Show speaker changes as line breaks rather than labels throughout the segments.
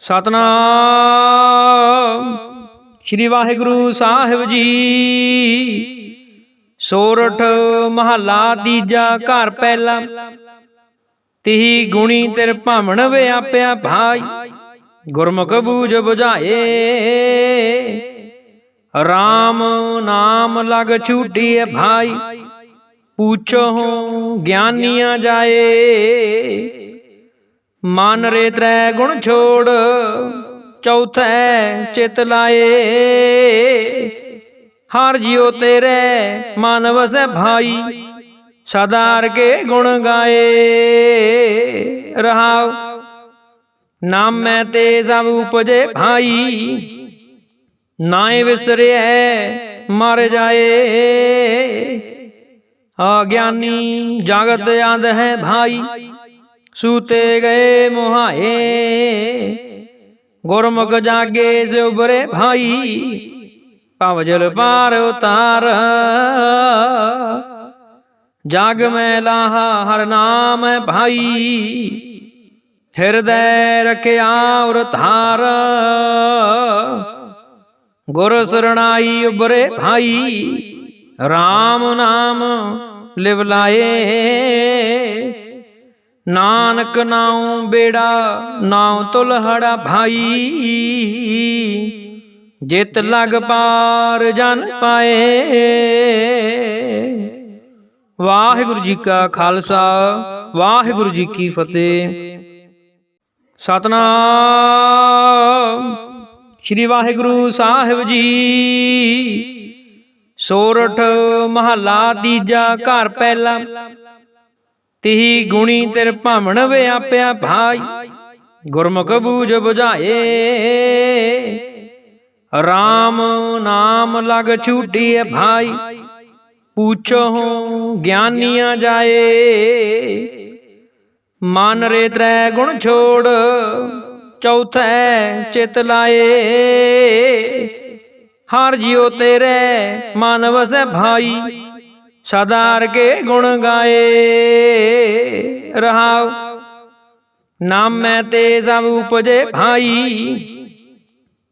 ਸਤਨਾਮ। ਸ੍ਰੀ ਵਾਹਿਗੁਰੂ ਸਾਹਿਬ ਜੀ। ਸੋਰਠ ਮਹੱਲਾ ਤੀਜਾ ਘਰ ਪਹਿਲਾ। ਤਿਹੀ ਗੁਣੀ ਤਿਰ ਭਾਵਨ ਵਿਆਪਿਆ ਭਾਈ। ਗੁਰਮੁਖ ਬੂਝ 부ਝਾਏ RAM ਨਾਮ ਲਗ ਛੂਟੀਏ ਭਾਈ। ਪੁੱਛੋ ਗਿਆਨੀਆਂ ਜਾਏ। ਮਨ ਰੇ ਤ੍ਰੈ ਗੁਣ ਛੋੜ, ਚੌਥੈ ਚਿਤ ਲਾਏ। ਹਰ ਜਿਉ ਤੇਰੇ, ਮਨ ਵਸੈ ਭਾਈ, ਸਦਾਰ ਕੇ ਗੁਣ ਗਾਏ। ਰਹਾਉ, ਨਾਮੈ ਤੇ ਸਭ ਉਪਜੇ ਭਾਈ ਨਾਏ ਵਿਸਰਿਐ, ਮਰ ਜਾਏ। ਅਗਿਆਨੀ ਜਗਤ ਆਂਦ ਹੈ ਭਾਈ ਸੂਤੇ ਗਏ ਮੁਹਾਏ। ਗੁਰਮੁਖ ਜਾਗੇ ਸੇ ਉਬਰੇ ਭਾਈ। ਭਵ ਪਾਰ ਉਤਾਰ। ਜਾਗ ਮੈਂ ਲਾਹਾ ਹਰ ਨਾਮ ਹੈ ਭਾਈ। ਹਿਰਦੈ ਰਖਿਆ ਔਰ ਧਾਰ। ਗੁਰ ਸਰਣਾਈ ਉਬਰੇ ਭਾਈ। RAM ਨਾਮ ਲਿਵ ਲਾਏ। ਨਾਨਕ ਨਾਉ ਬੇੜਾ, ਨਾਉ ਤੁਲਹੜਾ ਭਾਈ। ਜਿਤ ਲਗ ਪਾਰ ਜਨ ਪਾਏ। ਵਾਹਿਗੁਰੂ ਜੀ ਕਾ ਖਾਲਸਾ, ਵਾਹਿਗੁਰੂ ਜੀ ਕੀ ਫਤਿਹ। ਸਤਨਾਮ। ਸ੍ਰੀ ਵਾਹਿਗੁਰੂ ਸਾਹਿਬ ਜੀ। ਸੋਰਠ ਮਹੱਲਾ ਤੀਜਾ ਘਰ ਪਹਿਲਾ। ਤਿਹੀ ਗੁਣੀ ਤਿਰ ਭਾਵਨ ਵਿਆਪਿਆ ਭਾਈ। ਗੁਰਮੁਖ ਬੂਝ 부ਝਾਏ RAM ਨਾਮ ਲਗ ਛੂਟੀਏ ਭਾਈ। ਪੁੱਛੋ ਗਿਆਨੀਆਂ ਜਾਏ। ਮਨ ਰੇ ਤ੍ਰੈ ਗੁਣ ਛੋੜ, ਚੌਥੈ ਚਿਤ ਲਾਏ। ਹਰ ਜਿਉ ਤੇਰੇ ਮਨ ਵਸੈ ਭਾਈ। ਸਦਾਰ ਕੇ ਗੁਣ ਗਾਏ ਰਹਾਉ ਨਾਮੈ ਤੇ ਸਭ ਉਪਜੇ ਭਾਈ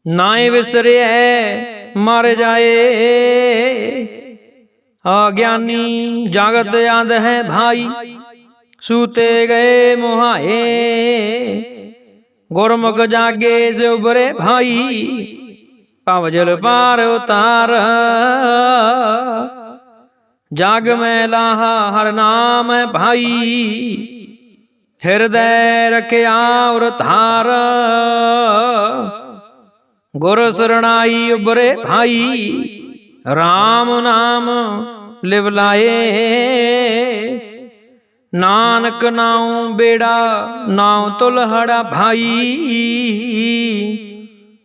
ਨਾਏ ਵਿਸਰਿਐ ਮਰ ਜਾਏ ਅਗਿਆਨੀ ਜਗਤ ਆਂਦ ਹੈ ਭਾਈ ਸੂਤੇ ਗਏ ਮੁਹਾਏ ਗੁਰਮੁਖ ਜਾਗੇ ਸੇ ਉਬਰੇ ਭਾਈ ਭਵ ਜਲ ਪਾਰ ਉਤਾਰ ਜਗ ਮੈਂ ਲਾਹਾ ਹਰ ਨਾਮ ਭਾਈ। ਹਿਰਦੈ ਰਖਿਆ ਉਰ ਧਾਰ। ਗੁਰ ਸਰਣਾਈ ਉਬਰੇ ਭਾਈ। RAM ਨਾਮ ਲਿਵ ਲਾਏ। ਨਾਨਕ ਨਾਉ ਬੇੜਾ, ਨਾਉ ਤੁਲਹੜਾ ਭਾਈ।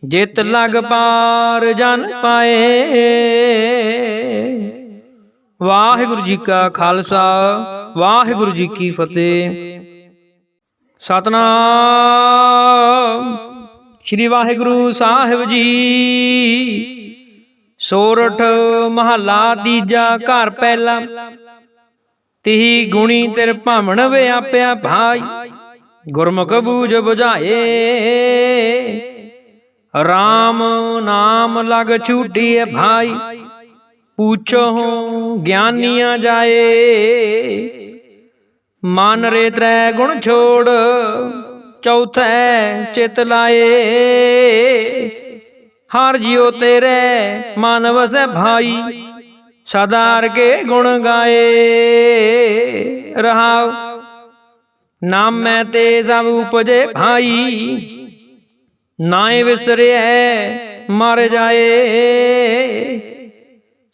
ਜਿਤ ਲਗ ਪਾਰ ਜਨ ਪਾਏ। ਵਾਹਿਗੁਰੂ ਜੀ ਕਾ ਖਾਲਸਾ, ਵਾਹਿਗੁਰੂ ਜੀ ਕੀ ਫਤਿਹ। ਸਤਨਾਮ। ਸ੍ਰੀ ਵਾਹਿਗੁਰੂ ਸਾਹਿਬ ਜੀ। ਸੋਰਠ ਮਹੱਲਾ ਤੀਜਾ ਘਰ ਪਹਿਲਾ। ਤਿਹੀ ਗੁਣੀ ਤਿਰ ਭਾਵਨ ਵਿਆਪਿਆ ਭਾਈ। ਗੁਰਮੁਖ ਬੂਝ 부ਝਾਏ RAM ਨਾਮ ਲਗ ਛੂਟੀਏ ਭਾਈ। ਪੁੱਛੋ ਗਿਆਨੀਆਂ ਜਾਏ। ਮਨ ਰੇ ਤ੍ਰੈ ਗੁਣ ਛੋੜ, ਚੌਥੈ ਚਿਤ ਲਾਏ। ਹਰ ਜਿਉ ਤੇਰੇ ਮਨ ਵਸੈ ਭਾਈ ਸਦਾਰ ਕੇ ਗੁਣ ਗਾਏ। ਰਹਾਉ, ਨਾਮੈ ਤੇ ਸਭ ਉਪਜੇ ਭਾਈ। ਨਾਏ ਵਿਸਰਿਐ, ਮਰ ਜਾਏ।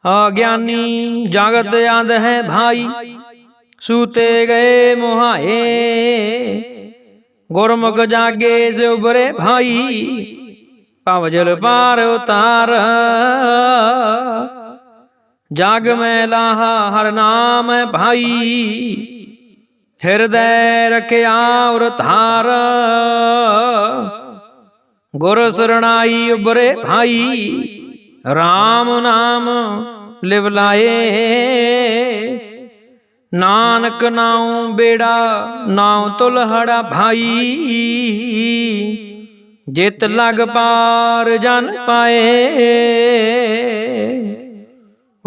ਅਗਿਆਨੀ ਜਗਤ ਆਂਦ ਹੈ ਭਾਈ ਸੂਤੇ ਗਏ ਮੁਹਾਏ ਗੁਰਮੁਖ ਜਾਗੇ ਸੇ ਉਬਰੇ ਭਾਈ ਭਵ ਪਾਰ ਉਤਾਰ ਜਾਗ ਮੈਂ ਲਾਹਾ ਹਰ ਨਾਮ ਹੈ ਭਾਈ ਹਿਰਦੈ ਰਖਿਆ ਔਰ ਧਾਰ ਗੁਰ ਸਰਣਾਈ ਉਬਰੇ ਭਾਈ RAM ਨਾਮ ਲਿਵ ਲਾਏ। ਨਾਨਕ ਨਾਉ ਬੇੜਾ, ਨਾਉ ਤੁਲਹੜਾ ਭਾਈ। ਜਿਤ ਲਗ ਪਾਰ ਜਨ ਪਾਏ।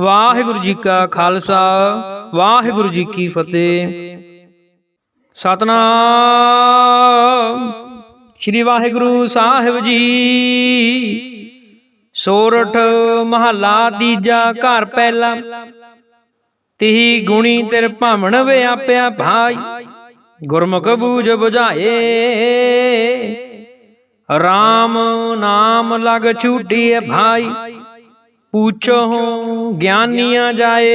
ਵਾਹਿਗੁਰੂ ਜੀ ਕਾ ਖਾਲਸਾ, ਵਾਹਿਗੁਰੂ ਜੀ ਕੀ ਫਤਿਹ। ਸਤਨਾਮ। ਸ੍ਰੀ ਵਾਹਿਗੁਰੂ ਸਾਹਿਬ ਜੀ। ਸੋਰਠ ਮਹੱਲਾ ਤੀਜਾ ਘਰ ਪਹਿਲਾ। ਤਿਹੀ ਗੁਣੀ ਤੇਰ ਭਾਵਣ ਵਿਆਪਿਆ ਭਾਈ। ਗੁਰਮੁਖ ਬੂਝ 부ਝਾਏ RAM ਨਾਮ ਲਗ ਛੂਟੀਏ ਭਾਈ। ਪੁੱਛੋ ਗਿਆਨੀਆਂ ਜਾਏ।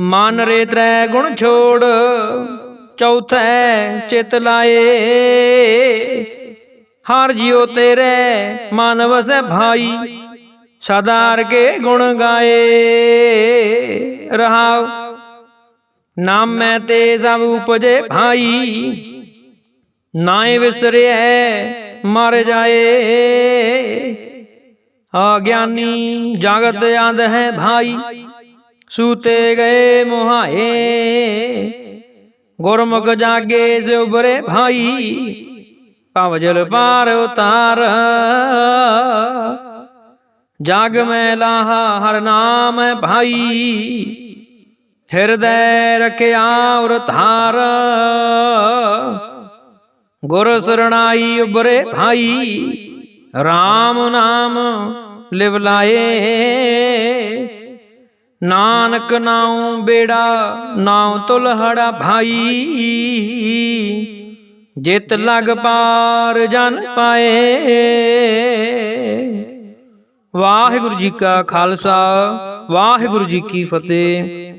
ਮਨ ਰੇ ਤ੍ਰੈ ਗੁਣ ਛੋੜ, ਚੌਥੈ ਚਿਤ ਲਾਏ। ਹਰ ਜਿਉ ਤੇਰੇ ਮਨ ਵਸੈ ਭਾਈ ਸਦਾਰ ਕੇ ਗੁਣ ਗਾਏ ਰਹਾਉ ਨਾਮੈ ਤੇ ਸਭ ਉਪਜੇ ਭਾਈ ਨਾਏ ਵਿਸਰਿਐ ਮਰ ਜਾਏ ਅਗਿਆਨੀ ਜਗਤ ਆਂਦ ਹੈ ਭਾਈ ਸੂਤੇ ਗਏ ਮੁਹਾਏ ਗੁਰਮੁਖ ਜਾਗੇ ਸੇ ਉਬਰੇ ਭਾਈ ਭਵ ਭਵਜਲ ਪਾਰ ਉਤਾਰ। ਜਗ ਮੈਂ ਲਾਹਾ, ਹਰ ਨਾਮ ਭਾਈ। ਹਿਰਦੈ ਰਖਿਆ ਉਰ ਧਾਰ। ਗੁਰ ਸਰਣਾਈ ਉਬਰੇ ਭਾਈ। RAM ਨਾਮ ਲਿਵ ਲਾਏ। ਨਾਨਕ ਨਾਉ ਬੇੜਾ, ਨਾਉ ਤੁਲਹੜਾ ਭਾਈ। ਜਿਤ ਲਗ ਪਾਰ ਜਨ ਪਾਏ। ਵਾਹਿਗੁਰੂ ਜੀ ਕਾ ਖਾਲਸਾ ਵਾਹਿਗੁਰੂ ਜੀ ਕੀ ਫਤਿਹ।